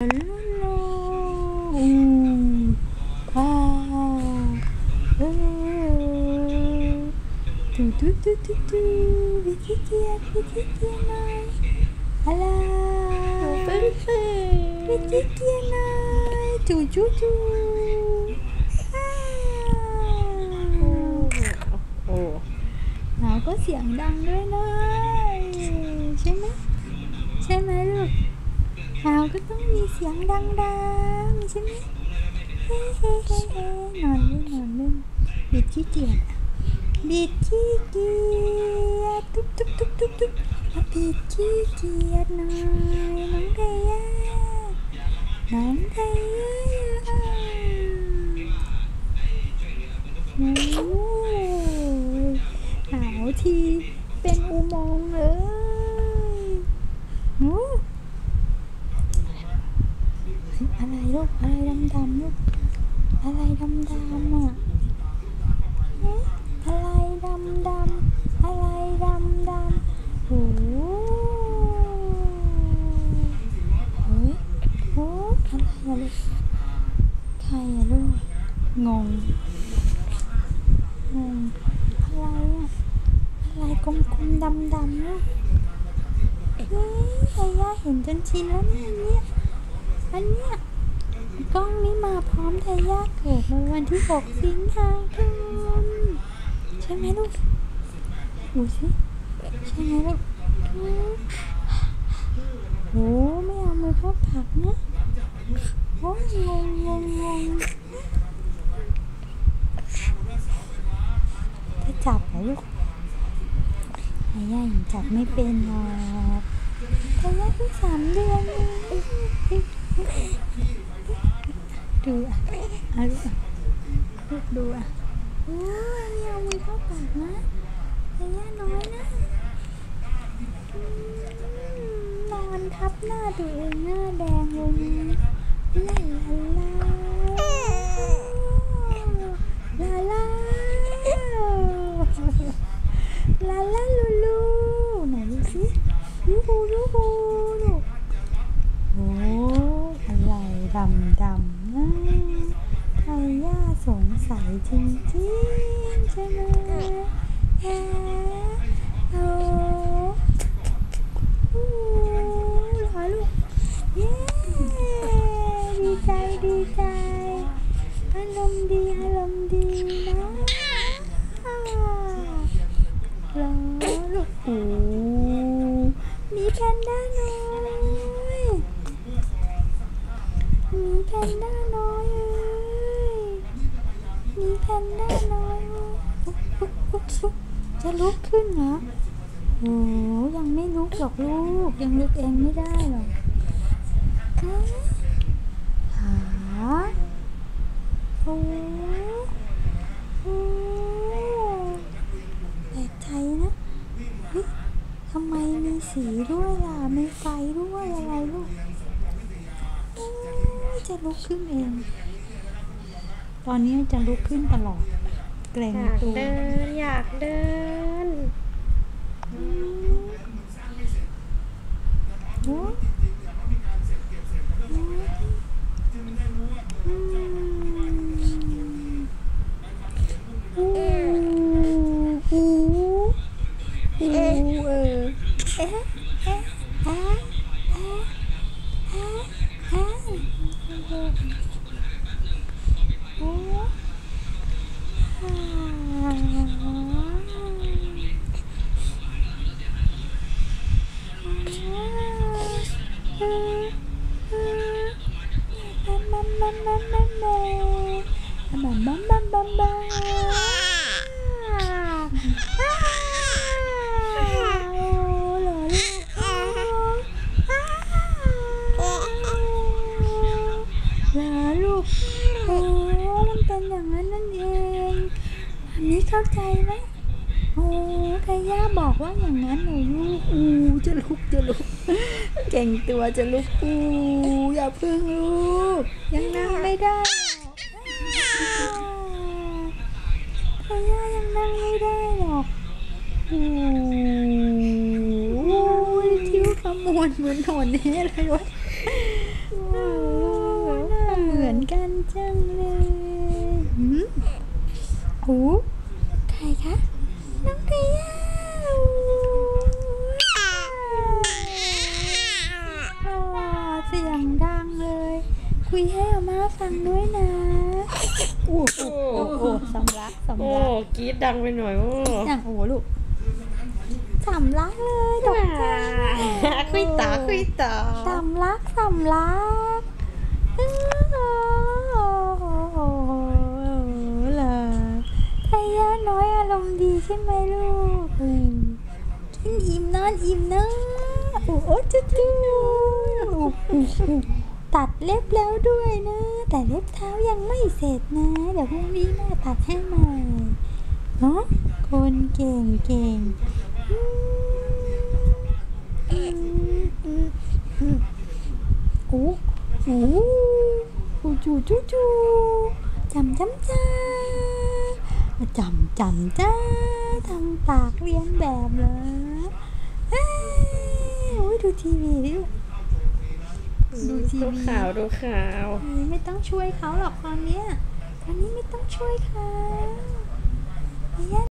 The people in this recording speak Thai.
ลาลาลาอูว้าวเออตูตูตูตูตูวิธีเกียรวิธีเกียรหน่อยอ หาวก็เสียงดังด้วยนะใช่ไหมใช่ไหมลูกหมาก็ต้องมีเสียงดังๆใช่ไหมเฮ้เฮ้เฮ้เฮ้นอนเล่นนอนเล่นบิดขี้เกียจบิดขี้เกียจตุ๊บตุ๊บตุ๊บตุ๊บตุ๊บบิดขี้เกียจหน่อยน้องเทย่าน้องเทย่าโอ้ย หาวทีเป็นอุโมงค์เลยหนู อะไรลูก อะไรดำๆลูก อะไรดำๆอะเอ๊ะอะไรดำๆอะไรดำๆโอ้โหเฮ้ยโอ้อะไรอะลูกใครอะลูก งง งง อะไรอะอะไรกลมๆดำๆเนี่ยเฮ้ยไอ้ย่าเห็นจนชินแล้วเนี่ยเนี้ย อันเนี้ยกล้องนี้มาพร้อมไทยาเกิดในวันที่ 6 สิงหาคมใช่ไหมลูกดูสิใช่ไหมลูกโอ้ไม่เอามือเข้าปากนะโอ้ยงงงงงงจะจับเหรอลูกไอ้ย่ายังจับไม่เป็นหรอกไอ้ย่าเพิ่งสามเดือนเองดูอะเอาลูกอะลูกดูอะโอ้ยนี่เอามือเข้าปากนะไอ้ย่าน้อยนะนอนทับหน้าตัวเองหน้าแดงเลยนะลาลาลาลาลาลาลาลูลูไหนดูสิลูฮูลูฮูลูกโอ้อะไรดำดำนะ ไอ้ย่าสงสัยจริงๆใช่ไหมแอะโอ้โอ้เหอลูก เย้ ดีใจ ดีใจ อารมณ์ดี อารมณ์ดีนะอ่าแล้วลูกหูมีแพนด้าน้อยมีแพนด้าน้อยเอ้ยมีแพ นด้าน้อยอุ๊บอุ๊บอุ๊บอุ๊บจะลุกขึ้นเหรอโอ้ยังไม่ลุกหรอกลูก ยังลุกเองไม่ได้หรอกฮะหาโอ้โอ้แปลกใจนะเฮ้ยทำไมมีสีด้วยล่ะ มีไฟด้วยอะไรลูกจะลุกขึ้นเอง ตอนนี้จะลุกขึ้นตลอด เกรงอยากตัว เดินอยากเดินอืมโอ้อืมอู้อู้อู้เออเอ๊ะเอ๊ะเอ๊ะเอ๊ะเอ๊ะเอ๊ะโอ้อ่า ลูกโอ้มันเป็นอย่างนั้นนั่นเองอั นนี้เข้าใจแล้วโอ้ไทย่าบอกว่าอย่างนั้นหนูลูกอูจะลุกจะลุก เก่งตัวจะลุกอูอย่าพึ่งลูก ยังนั่งไม่ได้หรอกไทย่ายังนั่งไม่ได้หรอกอูทิวขมวดเหมือนหอนนี่อะไรวะจังเลยหืมโอ้ใครคะ น้องเทียอ๋อเสียงดังเลย คุยให้อาม่าฟั งด้วยนะ โอ้โหโอ้โหสำลักสำโอ้ลักกรีดดังไปหน่อย โอ้อย่างโอ้โหลูกสำลักเลยตกใจคุยตาคุยตาสำลักสำลักโอ้โหเหรอไทยาน้อยอารมณ์ดีใช่ไหมลูกอืมกินอิ่มนอนอิ่มนะโอ้โหจุ๊จุ๊ตัดเล็บแล้วด้วยนะ แต่เล็บเท้ายังไม่เสร็จนะ เดี๋ยวพรุ่งนี้แม่ตัดให้ใหม่เนาะคนเก่งเก่งอืมอืมอืมอืมโอ้โหจูจูจูจำจำจ้าจำจำจ้าทำปากเรียนแบบเหรอเอ้ยโอ้ยดูทีวีดิลูก ดูทีวีดูข่าวดูข่าวอืมไม่ต้องช่วยเขาหรอกตอนเนี้ยตอนนี้ไม่ต้องช่วยเขาย่า